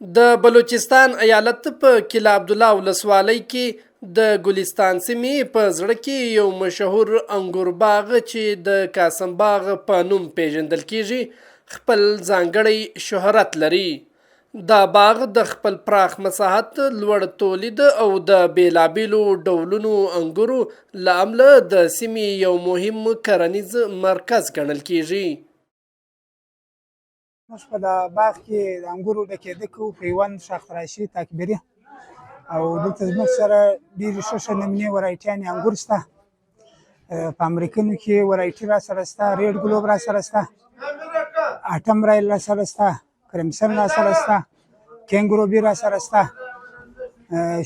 د بلوچستان ایالت په کلا عبدالله ولسوالۍ کې د ګلستان سیمې په زړه کې یو مشهور انګور باغ چې د قاسم باغ په نوم پیژندل کیږي خپل ځانګړی شهرت لري. دا باغ د خپل پراخ مساحت لوړ تولید او د بیلابیلو ډولونو انګورو له امله د سیمې یو مهم کرنیز مرکز ګڼل کیږي موږ په دا باغ کې د انګورو ډکېده کوو پیوند شاختراشي تاکبري او دلته زموږ سره ډېرې ښه ښه نمونې ورایټیانې انګور شته. په امریکنو کې ورایټي را سره شته ریډ ګلوب را سره شته اټم رایل را سره شته کرمسن را سره شته کینګروبي را سره شته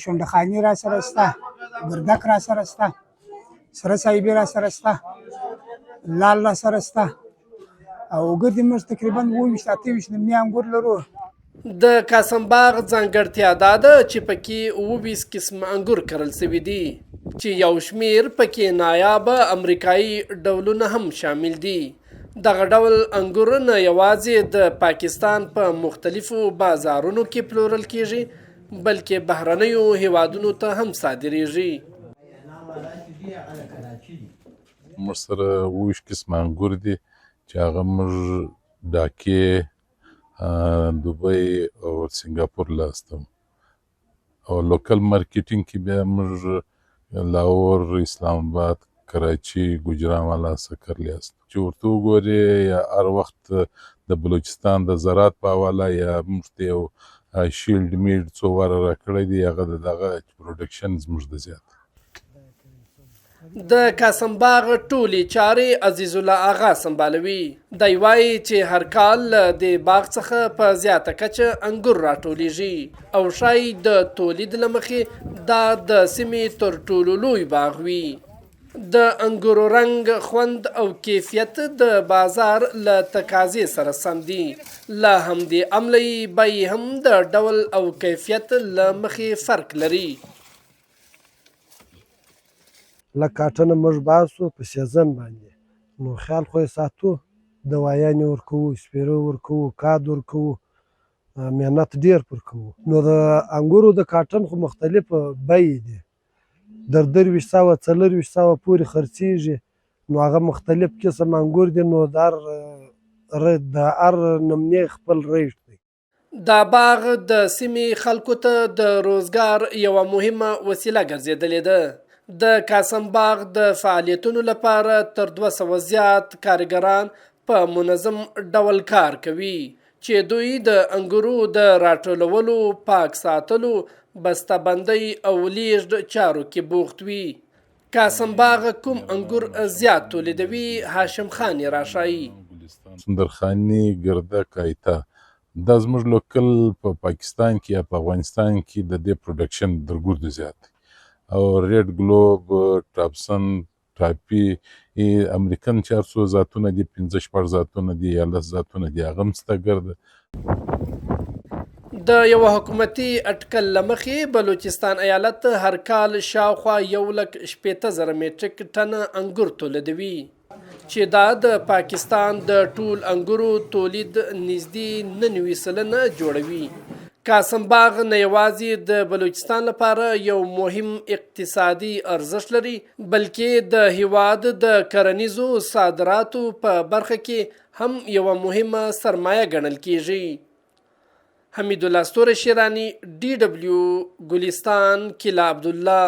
شونډخاني را سره شته ګردک را سره شته سره صاحبي را سره شته لال را سره شته او ګردې موږ تقریبا اووه اته ویشت نمونې انګور لرو. د قاسم باغ ځانګړتیا دا ده چې پکې اووه قسم انګور کرل شوي دي چې یو شمیر پکې نایابه امریکایي ډولونه هم شامل دي. دغه ډول انګور نه یوازې د پاکستان په مختلفو بازارونو کې پلورل کیږي بلکې بهرنیو هیوادونو ته هم صادریږي. موږ سره اووه قسمه انګور دي چې هغه موږ ډاکې دوبۍ او سنگاپور لاستم او لوکل مارکیټینګ کې بیا موږ لاهور اسلام آباد کراچي ګجرانوالا سکرلی است چې ورته وګورې یا هر وخت د بلوچستان د زراعت په حواله یا موږ ته یو شیلډ میډ څو واره راکړی دی هغه دغه پروډکشن زموږ د زیات د قاسم باغ ټولې چارې عزیز الله آغا سمبالوي. دی وایي چې هر کال د باغ څخه په زیاته کچه انګور راټولیږي. او شای د تولید لمخې دا د سیمې تر ټولو لوی باغ وي. د انګورو رنگ خوند او کیفیت د بازار له تقاضې سره سم دي لا هم د عملی بای هم د ډول او کیفیت له مخې فرق لري لکه کاټنه موږ باسو په سیزن باندې. نو خیال خو یې ساتو دوايانې ورکوو سپیره ورکوو کاد ورکوو محنت ډیر پر کوو. نو د انګورو د کاټن خو مختلف بیې دي. در درویشت سوه څلرویشت سوه پورې خرڅېږي نو هغه مختلف قسم انګور دي نو د هر د هر نمونې خپل ریټ دی. دا باغ د سیمې خلکو ته د روزګار یوه مهمه وسیله ګرځېدلې ده د قاسم باغ د فعالیتونو لپاره تر 200 زیات کارګران په منظم ډول کار کوي چې دوی د انګورو د راټولولو پاک ساتلو بسته‌بندۍ او لیږد چارو کې بوخت وي. قاسم باغ کوم انګور زیات تولیدوي؟ هاشم خان راشایي سندرخانی ګردک ایتا دا زموږ لوکل په پا پاکستان کې یا په افغانستان کې د دې پروډکشن درګور زیات او ریډ ګلوب ټاپسن ټاپي امریکن چار څو ذاتونه دي پنځه شپږ ذاتونه دي یا لس ذاتونه دي هغه هم شته ګرده د یو حکومتي اټکل لمخې بلوچستان ایالت هر کال شاوخوا یو لک شپېته زره میټریک ټن انګور تولیدوي چې دا د پاکستان د ټول انګورو تولید نږدې ننوي سلنه جوړوي قاسم باغ نه یوازې د بلوچستان لپاره یو مهم اقتصادي ارزښت لري بلکې د هیواد د کرنیزو صادراتو په برخه کې هم یو مهمه سرمایه ګڼل کیږي. حمید الله ستوره شیرانی ډي ډبلیو ګلستان کلا عبد الله